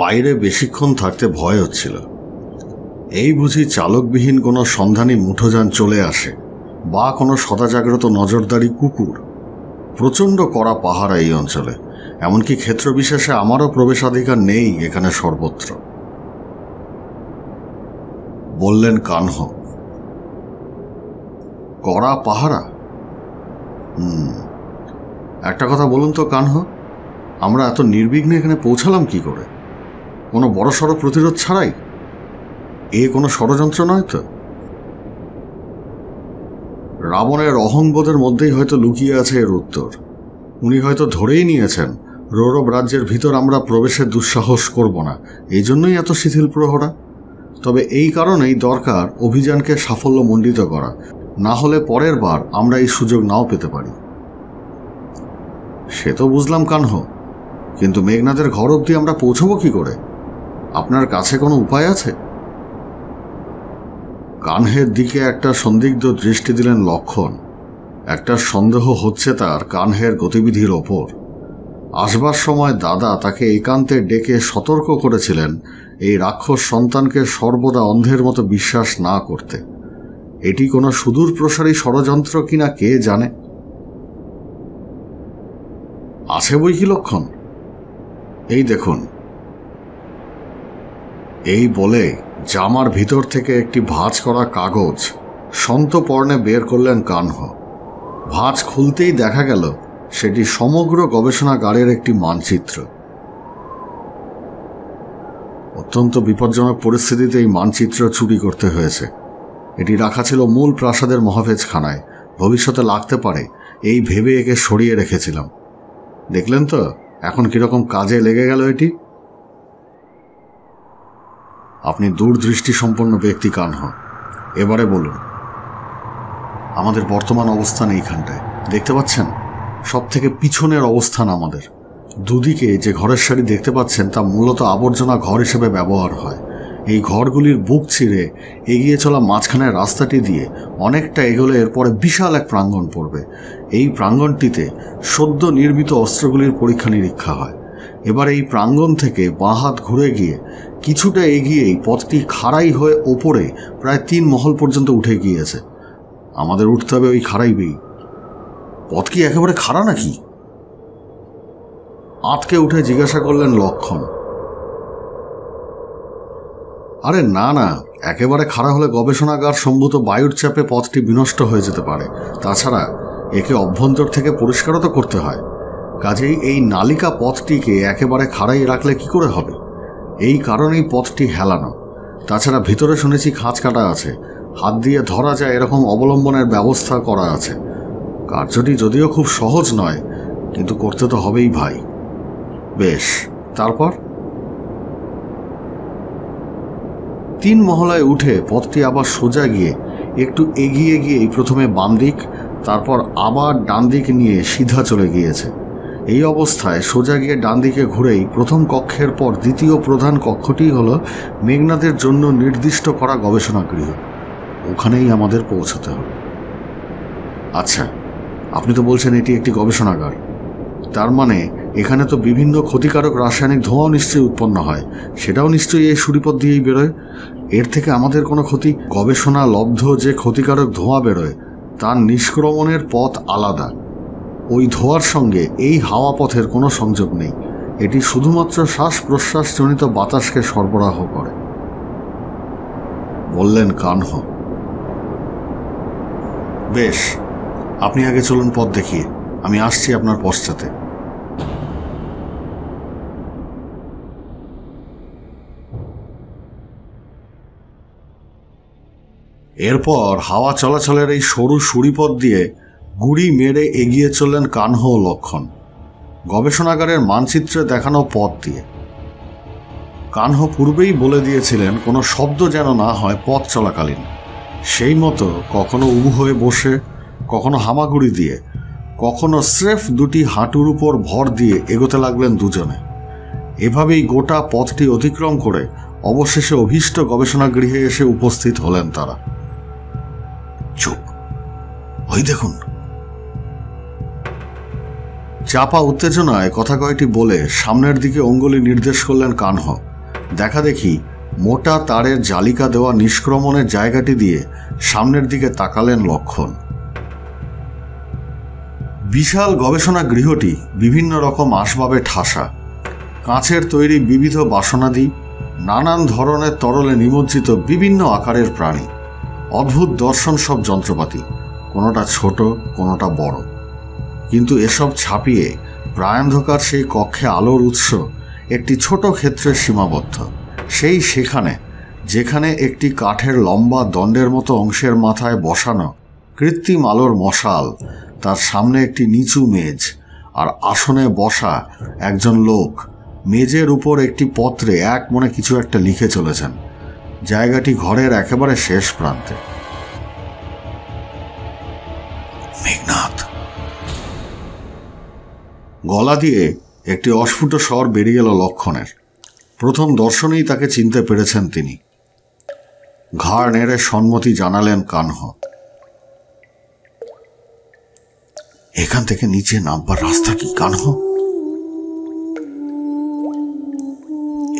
বাইরে বেশিক্ষণ থাকতে ভয় হচ্ছিল। এই বুঝি চালকবিহীন কোনো সন্ধানী মুঠোযান চলে আসে বা কোনো সদাজাগ্রত নজরদারি কুকুর। প্রচণ্ড কড়া পাহারা এই অঞ্চলে, এমনকি ক্ষেত্র বিশেষে আমারও প্রবেশাধিকার নেই এখানে সর্বত্র। বললেন কানহ, কড়া পাহারা? হুম, একটা কথা বলুন তো কানহ, আমরা এত নির্বিঘ্নে এখানে পৌঁছালাম কি করে? কোনো বড়সড় প্রতিরোধ ছাড়াই? এ কোনো ষড়যন্ত্র নয় তো? রাবণের অহংবোধের মধ্যেই হয়তো লুকিয়ে আছে এর উত্তর। উনি হয়তো ধরেই নিয়েছেন, রৌরব রাজ্যের ভিতর আমরা প্রবেশের দুঃসাহস করব না। এই জন্যই এত শিথিল প্রহরা। তবে এই কারণেই দরকার অভিযানকে সাফল্যমণ্ডিত করা। না হলে পরের বার আমরা এই সুযোগ নাও পেতে পারি। সে তো বুঝলাম কানহ, কিন্তু মেঘনাথের ঘর অবধি আমরা পৌঁছবো কি করে? আপনার কাছে কোনো উপায় আছে? কানহের দিকে একটা সন্দিগ্ধ দৃষ্টি দিলেন লক্ষণ। একটা সন্দেহ হচ্ছে তার কানহের গতিবিধির ওপর। আসবার সময় দাদা তাকে একান্তে ডেকে সতর্ক করেছিলেন এই রাক্ষস সন্তানকে সর্বদা অন্ধের মতো বিশ্বাস না করতে। এটি কোনো সুদূর প্রসারী ষড়যন্ত্র কিনা কে জানে? আছে বই কি লক্ষণ? এই দেখুন এই বলে জামার ভিতর থেকে একটি ভাঁজ করা কাগজ সন্তপর্ণে বের করলেন কানহ। ভাঁজ খুলতেই দেখা গেল সেটি সমগ্র গবেষণাগারের একটি মানচিত্র। অত্যন্ত বিপজ্জনক পরিস্থিতিতে এই মানচিত্র চুরি করতে হয়েছে। এটি রাখা ছিল মূল প্রাসাদের মহাফেজখানায়। ভবিষ্যতে লাগতে পারে, এই ভেবে একে সরিয়ে রেখেছিলাম। দেখলেন তো, এখন কীরকম কাজে লেগে গেল এটি? আপনি দূরদৃষ্টি সম্পন্ন ব্যক্তি কান হন। এবারে বলুন, আমাদের বর্তমান অবস্থান এইখানটায়, দেখতে পাচ্ছেন? সব থেকে পিছনের অবস্থান আমাদের। দুদিকে যে ঘরের সারি দেখতে পাচ্ছেন, তা মূলত আবর্জনা ঘর হিসেবে ব্যবহার হয়। এই ঘরগুলির বুক ছিঁড়ে এগিয়ে চলা মাঝখানের রাস্তাটি দিয়ে অনেকটা এগোলে এরপরে বিশাল এক প্রাঙ্গণ পড়বে। এই প্রাঙ্গণটিতে সদ্য নির্মিত অস্ত্রগুলির পরীক্ষা নিরীক্ষা হয়। এবার এই প্রাঙ্গণ থেকে বাঁ হাত ঘুরে গিয়ে কিছুটা এগিয়েই পথটি খাড়াই হয়ে ওপরে প্রায় তিন মহল পর্যন্ত উঠে গিয়েছে। আমাদের উঠতে হবে ওই খাড়াই বেই। পথ কি একেবারে খাড়া নাকি? আটকে উঠে জিজ্ঞাসা করলেন লক্ষণ। আরে না না, একেবারে খাড়া হলে গবেষণাগার সম্ভূত বায়ুর চাপে পথটি বিনষ্ট হয়ে যেতে পারে। তাছাড়া একে অভ্যন্তর থেকে পরিষ্কারও তো করতে হয়। কাজেই এই নালিকা পথটিকে একেবারে খাড়াই রাখলে কি করে হবে? এই কারণেই পথটি হেলানো। তাছাড়া ভিতরে শুনেছি খাঁচ কাটা আছে। হাত দিয়ে ধরা যায় এরকম অবলম্বনের ব্যবস্থা করা আছে। কার্যটি যদিও খুব সহজ নয়, কিন্তু করতে তো হবেই ভাই। বেশ, তারপর? তিন মহলায় উঠে পথটি আবার সোজা গিয়ে একটু এগিয়ে গিয়েই প্রথমে বাম দিক তারপর আবার ডান দিক নিয়ে সিধা চলে গিয়েছে। এই অবস্থায় সোজা গিয়ে ডান দিকে ঘুরেই প্রথম কক্ষের পর দ্বিতীয় প্রধান কক্ষটি হলো মেঘনাদের জন্য নির্দিষ্ট করা গবেষণা গৃহ ওখানেই আমাদের পৌঁছাতে হবে। আচ্ছা আপনি তো বলছেন এটি একটি গবেষণাগার। তার মানে এখানে তো বিভিন্ন ক্ষতিকারক রাসায়নিক ধোঁয়াও নিশ্চয়ই উৎপন্ন হয়। সেটাও নিশ্চয়ই এই সুরিপথ দিয়েই বেরোয়। এর থেকে আমাদের কোনো ক্ষতি? গবেষণা লব্ধ যে ক্ষতিকারক ধোঁয়া বেরোয়, তার নিষ্ক্রমণের পথ আলাদা। ওই ধোঁয়ার সঙ্গে এই হাওয়া পথের কোনো সংযোগ নেই। এটি শুধুমাত্র শ্বাস প্রশ্বাসজনিত বাতাসকে সরবরাহ করে। বললেন কানহ। বেশ, আপনি আগে চলুন পথ দেখিয়ে। আমি আসছি আপনার পশ্চাতে। এরপর হাওয়া চলাচলের এই সরু সুড়িপথ দিয়ে গুড়ি মেরে এগিয়ে চললেন কানহ লক্ষণ। গবেষণাগারের মানচিত্রে দেখানো পথ দিয়ে। কানহ পূর্বেই বলে দিয়েছিলেন, কোনো শব্দ যেন না হয় পথ চলাকালীন। সেই মতো কখনো উবু হয়ে বসে, কখনো হামাগুড়ি দিয়ে, কখনো স্রেফ দুটি হাঁটুর উপর ভর দিয়ে এগোতে লাগলেন দুজনে। এভাবেই গোটা পথটি অতিক্রম করে অবশেষে অভীষ্ট গবেষণাগৃহে এসে উপস্থিত হলেন তারা। চুপ। ওই দেখুন চাপা উত্তেজনায় কথা কয়টি বলে সামনের দিকে অঙ্গুলি নির্দেশ করলেন কানহ। দেখা দেখি মোটা তারের জালিকা দেওয়া নিষ্ক্রমণের জায়গাটি দিয়ে সামনের দিকে তাকালেন লক্ষণ। বিশাল গবেষণা গৃহটি বিভিন্ন রকম আসবাবে ঠাসা। কাঁচের তৈরি বিবিধ বাসনাদি, নানান ধরনের তরলে নিমজ্জিত বিভিন্ন আকারের প্রাণী। অদ্ভুত দর্শন সব যন্ত্রপাতি। কোনোটা ছোট, কোনোটা বড়। কিন্তু এসব ছাপিয়ে প্রায়ন্ধকার সেই কক্ষে আলোর উৎস একটি ছোট ক্ষেত্রে সীমাবদ্ধ। সেই সেখানে, যেখানে একটি কাঠের লম্বা দণ্ডের মতো অংশের মাথায় বসানো কৃত্রিম আলোর মশাল, তার সামনে একটি নিচু মেজ, আর আসনে বসা একজন লোক। মেজের উপর একটি পত্রে এক মনে কিছু একটা লিখে চলেছেন। জায়গাটি ঘরের একেবারে শেষ প্রান্তে। মেঘনাথ গলা দিয়ে একটি অস্ফুট স্বর বেরিয়ে গেল লক্ষণের। প্রথম দর্শনেই তাকে চিনতে পেরেছেন তিনি। ঘাড় নেড়ে সম্মতি জানালেন কানহ। এখান থেকে নিচে নামবার রাস্তা কি কানহ?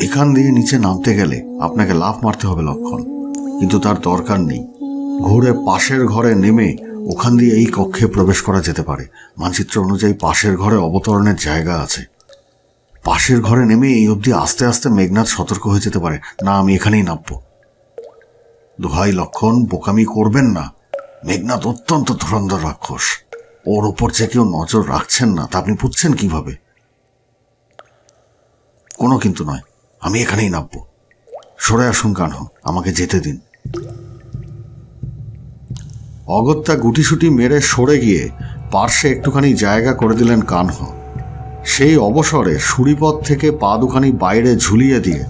এখান দিয়ে নিচে নামতে গেলে আপনাকে লাফ মারতে হবে লক্ষণ, কিন্তু তার দরকার নেই। ঘুরে পাশের ঘরে নেমে ওখান দিয়ে এই কক্ষে প্রবেশ করা যেতে পারে। মানচিত্র অনুযায়ী পাশের ঘরে অবতরণের জায়গা আছে। পাশের ঘরে নেমে এই অবধি আস্তে আস্তে মেঘনাথ সতর্ক হয়ে যেতে পারে। না, আমি এখানেই নামবো। দোহাই লক্ষণ, বোকামি করবেন না। মেঘনাথ অত্যন্ত ধুরন্ধর রাক্ষস। ওর ওপর যে কেউ নজর রাখছেন না, তা আপনি বুঝছেন কীভাবে? কোনো কিন্তু নয়, আমি এখানেই নামবো। সরে আসুন কানহ আমাকে যেতে দিন। অগত্যা গুটিসুটি মেরে সরে গিয়ে পার্শ্বে একটুখানি জায়গা করে দিলেন কানহ। সেই অবসরে সুরিপথ থেকে পা দুখানি বাইরে ঝুলিয়ে দিয়ে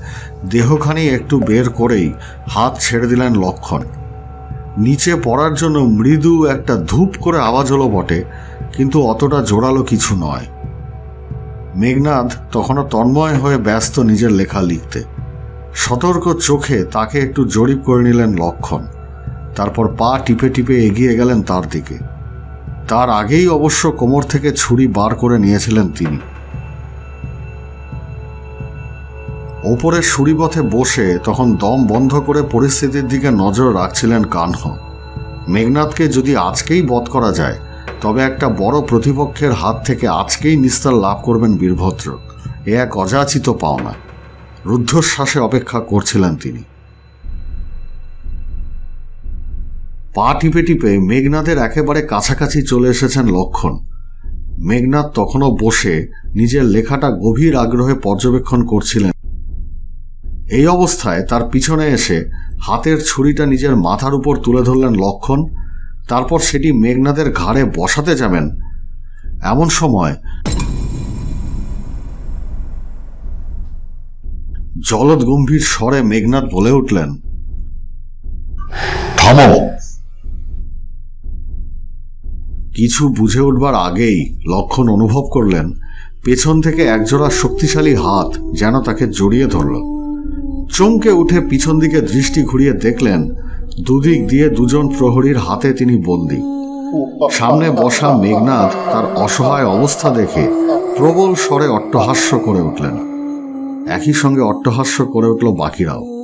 দেহখানি একটু বের করেই হাত ছেড়ে দিলেন লক্ষণ। নিচে পড়ার জন্য মৃদু একটা ধূপ করে আওয়াজ হলো বটে, কিন্তু অতটা জোরালো কিছু নয়। মেঘনাথ তখনও তন্ময় হয়ে ব্যস্ত নিজের লেখা লিখতে। সতর্ক চোখে তাকে একটু জরিপ করে নিলেন লক্ষণ। তারপর পা টিপে টিপে এগিয়ে গেলেন তার দিকে। তার আগেই অবশ্য কোমর থেকে ছুরি বার করে নিয়েছিলেন তিনি। ওপরের সুরিপথে বসে তখন দম বন্ধ করে পরিস্থিতির দিকে নজর রাখছিলেন কানহ। মেঘনাথকে যদি আজকেই বধ করা যায়, তবে একটা বড় প্রতিপক্ষের হাত থেকে আজকেই নিস্তার লাভ করবেন বীরভদ্র। এ এক অযাচিত পাওনা। রুদ্ধশ্বাসে অপেক্ষা করছিলেন তিনি। পা টিপে টিপে মেঘনাথের একেবারে কাছাকাছি চলে এসেছেন লক্ষণ। মেঘনাথ তখনও বসে নিজের লেখাটা গভীর আগ্রহে পর্যবেক্ষণ করছিলেন। এই অবস্থায় তার পিছনে এসে হাতের ছুরিটা নিজের মাথার উপর তুলে ধরলেন লক্ষণ, তারপর সেটি মেঘনাথের ঘাড়ে বসাতে যাবেন। এমন সময় জলদ গম্ভীর স্বরে মেঘনাথ বলে উঠলেন, থামো কিছু বুঝে উঠবার আগেই লক্ষণ অনুভব করলেন, পেছন থেকে একজোড়া শক্তিশালী হাত যেন তাকে জড়িয়ে ধরল। চমকে উঠে পিছন দিকে দৃষ্টি ঘুরিয়ে দেখলেন, দুদিক দিয়ে দুজন প্রহরীর হাতে তিনি বন্দী। সামনে বসা মেঘনাথ তার অসহায় অবস্থা দেখে প্রবল স্বরে অট্টহাস্য করে উঠলেন। একই সঙ্গে অট্টহাস্য করে উঠল বাকিরাও।